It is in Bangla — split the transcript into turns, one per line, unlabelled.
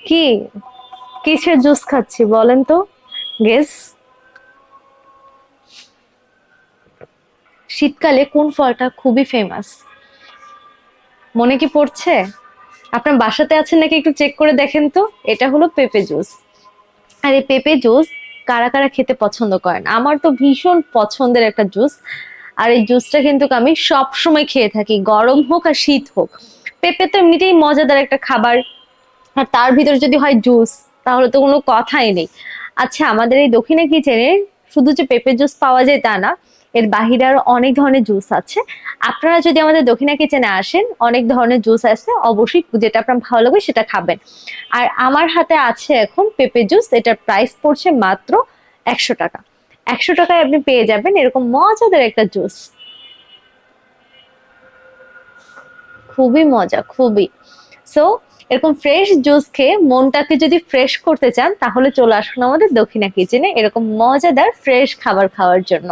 কি? কিসের জুস খাচ্ছি বলেন তো? গেস শীতকালে কোন ফলটা খুবই ফেমাস মনে কি পড়ছে? আপনার বাসাতে আছেন নাকি একটু চেক করে দেখেন তো? এটা হলো পেঁপে জুস। আর এই পেঁপে জুস কারা কারা খেতে পছন্দ করেন? আমার তো ভীষণ পছন্দের একটা জুস। আর এই জুসটা কিন্তু আমি সব সময় খেয়ে থাকি। গরম হোক আর শীত হোক। পেঁপে তো এমনিতেই মজাদার একটা খাবার। আর তার ভিতরে যদি হয় জুস তাহলে তো কোনো কথাই নেই। আচ্ছা আমাদের এই দক্ষিণা কিচেনে শুধু যে পেঁপে জুস পাওয়া যায় তা না, এর বাহিরে আরও অনেক ধরনের জুস আছে। আপনারা যদি আমাদের দক্ষিণা কিচেনে আসেন, অনেক ধরনের জুস আছে, অবশ্যই যেটা আপনার ভালো লাগবে সেটা খাবেন। আর আমার হাতে আছে এখন পেঁপে জুস এটার প্রাইস পড়ছে মাত্র একশো টাকা। একশো টাকায় আপনি পেয়ে যাবেন এরকম মজাদার একটা জুস খুবই মজা, খুবই। সো এরকম ফ্রেশ জুস খেয়ে মনটাকে যদি ফ্রেশ করতে চান, তাহলে চলে আসুন আমাদের দক্ষিণা কিচেনে এরকম মজাদার ফ্রেশ খাবার খাওয়ার জন্য।